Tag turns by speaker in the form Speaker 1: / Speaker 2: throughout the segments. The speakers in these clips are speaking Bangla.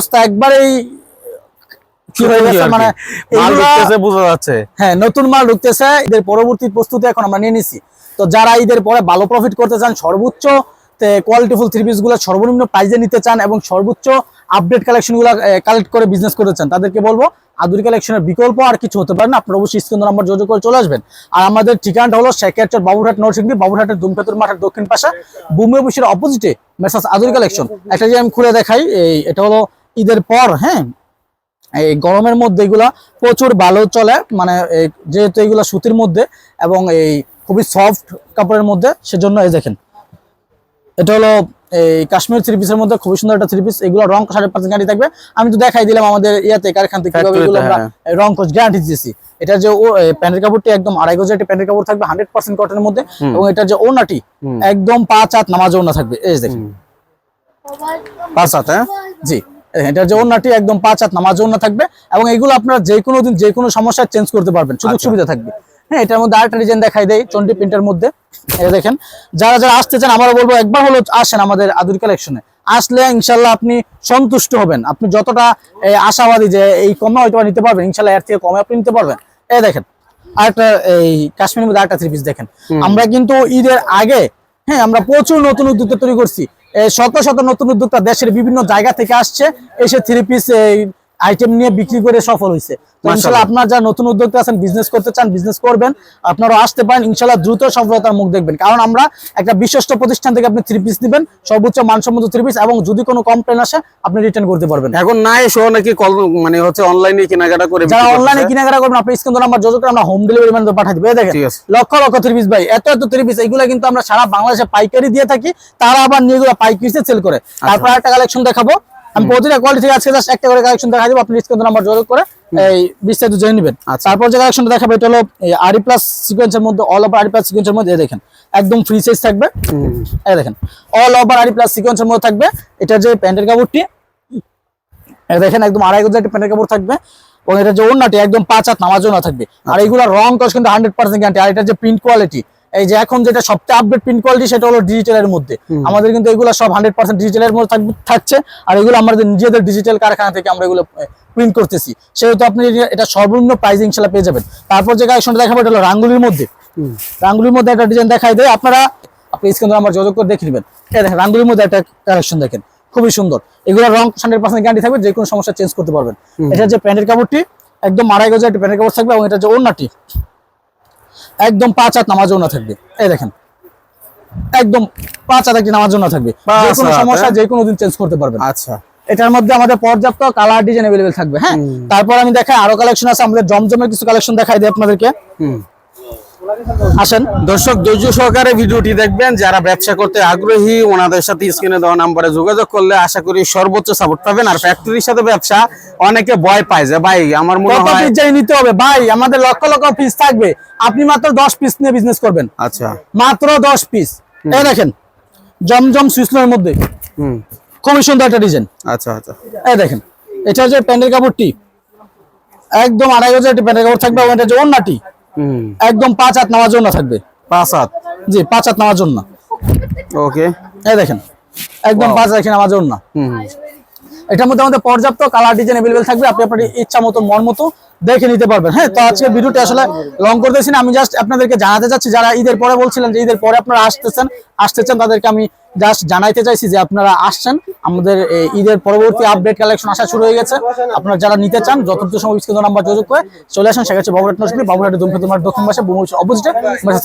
Speaker 1: অবস্থা একবারেই কি গেছে? মানে
Speaker 2: বোঝা যাচ্ছে।
Speaker 1: হ্যাঁ নতুন মাল ঢুকতেছে ঈদের পরবর্তী প্রস্তুতি এখন আমরা নিয়ে নিছি। তো যারা ঈদের পরে ভালো প্রফিট করতে চান সর্বোচ্চ কোয়ালিটিফুল থ্রি পিস সর্বনিম্ন প্রাইজে নিতে চান এবং সর্বোচ্চ আপডেট কালেকশনগুলো কালেক্ট করে বিজনেস করতে চান তাদেরকে বলব আধুনিক কালেকশনের বিকল্প আর কিছু হতে পারে না। আপনার অবশ্যই স্ক্রিন নাম্বার যোগাযোগ করে চলে আসবেন। আর আমাদের ঠিকানাটা হলো শেখারচর বাবুরহাট নরসিংদী বাবুরহাটের দুমপেতুর মাঠের দক্ষিণ পাশে। বুমি অফিসের অপোজিটে মেসাস আধুনিক কালেকশন একটা যে আমি খুলে দেখাই এই এটা হলো ঈদের পর হ্যাঁ এই গরমের মধ্যে এগুলা প্রচুর ভালো চলে মানে যেহেতু এগুলা সুতির মধ্যে এবং এই খুবই সফট কাপড়ের মধ্যে সেজন্য এই দেখেন। এটা হলো এই কাশ্মীর থ্রি পিসের মধ্যে খুবই সুন্দর একটা থ্রি পিস এগুলো রং সাড়ে পার্সেন্ট গ্যারান্টি থাকবে। আমি তো দেখাই দিলাম আমাদের ইয়াতে কারখানা থেকে কীভাবে এগুলো
Speaker 2: হ্যাঁ।
Speaker 1: রং কোচ গ্যারান্টি দিয়েছি এটা যে ও প্যান্টের কাপড়টি একদম আড়াই গজের একটা প্যান্টের কাপড় থাকবে হান্ড্রেড পার্সেন্ট কটনের মধ্যে এবং এটা যে ওনাটি একদম পাঁচ হাত নামাজ ওনা থাকবে। এই দেখেন।
Speaker 2: পাঁচ হাত হ্যাঁ?
Speaker 1: জি। এটা যে ওনাটি একদম পাঁচ হাত নামাজ ওনা থাকবে এবং এগুলো আপনারা যে কোনো দিন যে কোনো সমস্যা চেঞ্জ করতে পারবেন। সুযোগ
Speaker 2: আচ্ছা।
Speaker 1: সুবিধা থাকবে। হ্যাঁ এটার মধ্যে আরেকটা ডিজাইন দেখাই দেয় চন্ডি প্রিন্টের মধ্যে। এটা দেখেন যারা যারা আসতে চান আমরা বলব একবার হলো আসেন আমাদের আদুর কালেকশনে আসলে ইনশাল্লাহ আপনি সন্তুষ্ট হবেন। আপনি যতটা আশাবাদী যে এই কমে হয়তো নিতে পারবেন ইনশাল্লাহ এর থেকে কমে আপনি নিতে পারবেন। এই দেখেন আরেকটা এই কাশ্মীরের মধ্যে আরেকটা থ্রি পিস দেখেন। আমরা কিন্তু ঈদের আগে হ্যাঁ আমরা প্রচুর নতুন উদ্যোক্তা তৈরি করছি। শত শত নতুন উদ্যোক্তা দেশের বিভিন্ন জায়গা থেকে আসছে। এসে থ্রি পিস আইটেম নিয়ে বিক্রি করে সফল হয়েছে ইনশাল্লাহ আপনার যারা নতুন উদ্যোক্তা আছেন বিজনেস করতে চান বিজনেস করবেন আপনারা আসতে পারেন ইনশাল্লাহ দ্রুত সফলতার মুখ দেখবেন। কারণ আমরা একটা বিশ্বস্ত প্রতিষ্ঠান থেকে আপনি থ্রি পিস দিবেন সর্বোচ্চ মানসম্মত থ্রি পিস এবং যদি কোনো কমপ্লেন আসে আপনি রিটার্ন করতে পারবেন।
Speaker 2: এখন না এসেও নাকি কল মানে হচ্ছে অনলাইনে কেনাকাটা করে
Speaker 1: যারা অনলাইনে কেনাকাটা করবেন আপনি স্ক্রিন নাম্বার যোগাযোগ আমরা হোম ডেলিভারি ম্যান পাঠিয়ে দিবে। দেখেন লক্ষ লক্ষ থ্রি পিস ভাই এত এত থ্রি পিস এইগুলো কিন্তু আমরা সারা বাংলাদেশে পাইকারি দিয়ে থাকি তারা আবার নিয়ে এগুলো পাইকারিতে সেল করে।
Speaker 2: আচ্ছা।
Speaker 1: তারপর একটা কালেকশন দেখাবো। আমি প্রতিটা কোয়ালিটি থেকে আজকে জাস্ট একটা করে কালেকশন দেখা দিব আপনি স্ক্রিন নাম্বার যোগাযোগ করে এই বিস্তারিত জেনে নেবেন।
Speaker 2: আচ্ছা।
Speaker 1: তারপর যে কালেকশনটা দেখাবো এটা হলো আরি প্লাস সিকোয়েন্সের মধ্যে অল ওভার আরি প্লাস সিকোয়েন্সের মধ্যে দেখেন একদম ফ্রি সাইজ থাকবে। এই দেখেন অল ওভার আরি প্লাস সিকোয়েন্সের মধ্যে থাকবে। এটা যে প্যান্টের কাপড়টি দেখেন একদম আড়াই গজ একটা প্যান্টের কাপড় থাকবে। এবং এটা যে ওন্নাটি একদম পাঁচ হাত নামাজ ওনা থাকবে। আর এইগুলো রং কস কিন্তু হান্ড্রেড পার্সেন্ট গ্যারান্টি আর এটা যে প্রিন্ট কোয়ালিটি এই যে এখন যেটা সবচেয়ে আপডেট প্রিন্ট কোয়ালিটি সেটা হলো ডিজিটালের মধ্যে। আমাদের কিন্তু এগুলো সব হান্ড্রেড পার্সেন্ট ডিজিটালের মধ্যে থাকছে আর এগুলো আমাদের নিজেদের ডিজিটাল কারখানা থেকে আমরা এগুলো প্রিন্ট করতেছি। সেহেতু আপনি এটা সর্বনিম্ন প্রাইস ইনশাল্লাহ পেয়ে যাবেন। তারপর যে কালেকশনটা দেখাবো এটা হলো রাঙ্গুলির মধ্যে। রাঙ্গুলির মধ্যে একটা ডিজাইন দেখাই দেয় আপনারা আপনি স্ক্রিন আমার যোগাযোগ করে দেখে নেবেন। দেখেন রাঙ্গুলির মধ্যে একটা কালেকশন দেখেন। খুবই সুন্দর। এগুলো রং হান্ড্রেড পার্সেন্ট গ্যারান্টি থাকবে যে কোনো সমস্যা চেঞ্জ করতে পারবেন। এটা যে প্যান্টের কাপড়টি। একদম মারা গেছে একটা প্যান্টের কাপড় থাকবে এবং এটা যে ওড়নাটি। একদম পাঁচ হাত নামাজও না থাকবে। এই দেখেন। একদম পাঁচ হাত একটি নামাজও না থাকবে। যে কোনো সমস্যা যে কোনো দিন চেঞ্জ করতে পারবেন।
Speaker 2: আচ্ছা।
Speaker 1: এটার মধ্যে আমাদের পর্যাপ্ত কালার ডিজাইন অ্যাভেলেবেল থাকবে হ্যাঁ? তারপর আমি দেখাই আরও কালেকশন আছে আমাদের জমজমের কিছু কালেকশন দেখাই দিই আপনাদেরকে।
Speaker 2: হুম।
Speaker 1: আসেন।
Speaker 2: দর্শক ধৈর্য সহকারে ভিডিওটি দেখবেন। যারা ব্যবসা করতে আগ্রহী ওনাদের সাথে স্ক্রিনে দেওয়া নাম্বারে যোগাযোগ করলে আশা করি সর্বোচ্চ সাপোর্ট পাবেন। আর ফ্যাক্টরির সাথে ব্যবসা অনেকে ভয় পায় যে ভাই আমার মনে হয়
Speaker 1: পিস নিতে হবে? ভাই আমাদের লক্ষ লক্ষ পিস থাকবে। আপনি মাত্র দশ পিস নিয়ে বিজনেস করবেন।
Speaker 2: আচ্ছা।
Speaker 1: মাত্র দশ পিস এই দেখেন জমজম সুইসলের মধ্যে।
Speaker 2: হুম।
Speaker 1: খুবই সুন্দর একটা ডিজাইন
Speaker 2: আচ্ছা আচ্ছা।
Speaker 1: এই দেখেন এটা হচ্ছে প্যান্টের কাপড়টি। একদম আড়াই হাজার একটি প্যান্টের কাপড় থাকবে এটা হচ্ছে ওন্নাটি একদম পাঁচ হাত নামার জন্য থাকবে।
Speaker 2: পাঁচ হাত?
Speaker 1: জি পাঁচ হাত নামার জন্য।
Speaker 2: ওকে।
Speaker 1: এই দেখেন একদম পাঁচ দেখেন আমার জন্য। এটার মধ্যে আমাদের পর্যাপ্ত কালার ডিজাইন অ্যাভেলেবেল থাকবে। আপনি আপনার ইচ্ছা মতো মন মতো দেখে নিতে পারবেন। হ্যাঁ তো আজকে ভিডিওটা আসলে লং করতেছি না। আমি জাস্ট আপনাদেরকে জানাতে চাচ্ছি যারা ঈদের পরে বলছিলেন যে ঈদের পরে আপনারা আসতেছেন আসতেছেন তাদেরকে আমি জাস্ট জানাইতে চাইছি যে আপনারা আসছেন। আমাদের ঈদের পরবর্তী আপডেট কালেকশন আসা শুরু হয়ে গেছে। আপনারা যারা নিতে চান যথার্থ সময় স্ক্রিন নাম্বার যোগাযোগ করে চলে আসেন সেক্ষেত্রে বাবুরাট নসবি বাবুরাট দুমফে তোমার দক্ষিণ পাশে বুমুর অপোজিটে।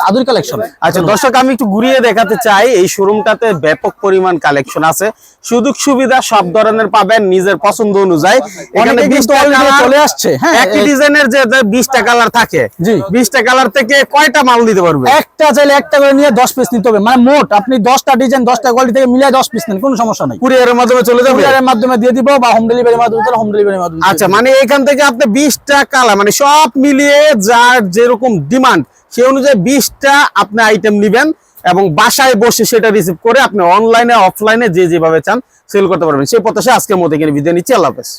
Speaker 1: আদুর কালেকশন
Speaker 2: আচ্ছা দর্শক আমি একটু ঘুরিয়ে দেখাতে চাই এই শোরুমটাতে ব্যাপক পরিমাণ কালেকশন আছে। সুযোগ সুবিধা সব ধরনের পাবেন নিজের পছন্দ অনুযায়ী। এখানে
Speaker 1: অনেকে কিন্তু
Speaker 2: 20টা
Speaker 1: already
Speaker 2: colour-
Speaker 1: চলে আসছে, হ্যাঁ,
Speaker 2: একই
Speaker 1: এই-
Speaker 2: ডিজাইনের যে বিশটা কালার থাকে
Speaker 1: জি।
Speaker 2: বিশটা কালার থেকে কয়টা মাল দিতে পারবে?
Speaker 1: একটা চাইলে একটা করে নিয়ে দশ পিস নিতে হবে। মানে মোট আপনি দশটা ডিজাইন দশটা কোয়ালিটি থেকে মিলিয়ে দশ পিস নেন কোনো সমস্যা নেই।
Speaker 2: কুরিয়ারের মাধ্যমে চলে যাবে?
Speaker 1: কুরিয়ারের মাধ্যমে দিয়ে দিব বা হোম ডেলিভারির মাধ্যমে তাহলে হোম ডেলিভারির মাধ্যমে
Speaker 2: আচ্ছা মানে এখান থেকে আপনি বিশটা কালার মানে সব মিলিয়ে যার যেরকম ডিমান্ড সেই অনুযায়ী বিশটা আপনি আইটেম নিবেন এবং বাসায় বসে সেটা রিসিভ করে আপনি অনলাইনে অফলাইনে যে যেভাবে চান সেল করতে পারবেন। সেই প্রত্যাশা আজকের মতো এখানে বিদায় নিচ্ছি। আল্লাহ হাফেজ।